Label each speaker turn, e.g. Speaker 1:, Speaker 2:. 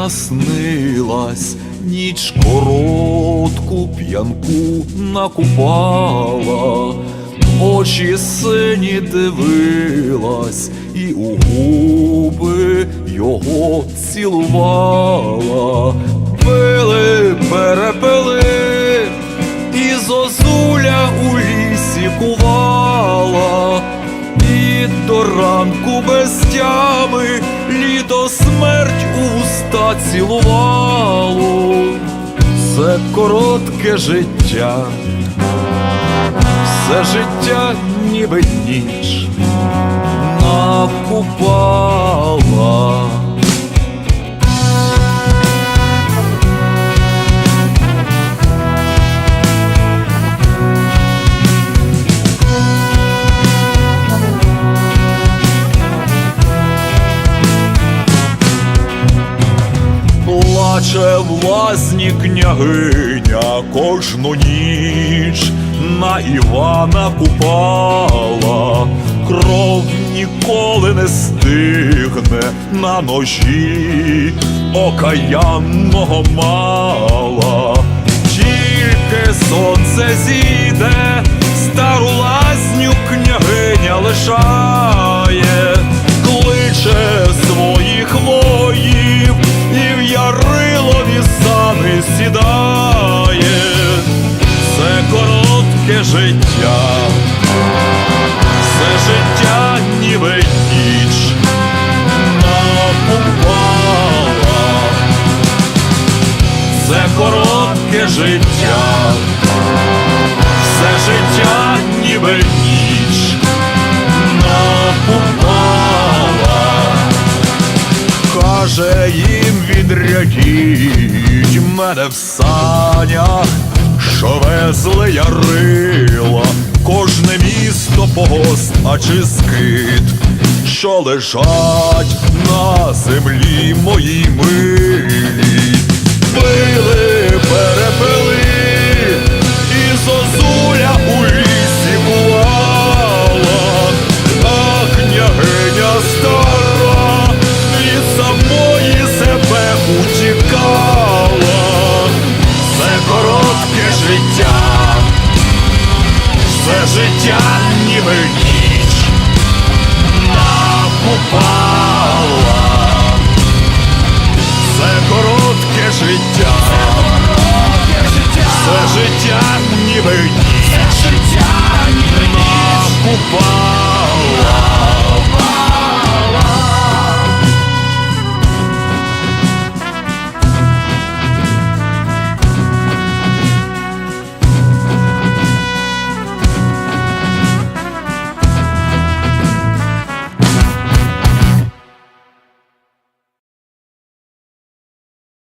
Speaker 1: наснилась, ніч коротку п'янку накупала, очі сині дивилась, і у губи його цілувала, пили, перепили, і зозуля у лісі кувала. І до ранку без у уста цілувало. Це коротке життя, все життя ніби ніч накупала. Плаче в лазні княгиня кожну ніч на Івана купала, кров ніколи не стигне на ножі, окаянного мала, тільки сонце зійде, життя, все життя ніби ніч накупала. Це коротке життя, все життя ніби ніч накупала. Каже їм відрядіть мене в санях, що везли ярила, кожне місто погост, а чи скит, що лежать на землі моїй милій. Життя ніби ніч накупала. Це коротке життя, все життя ніби ніч накупала.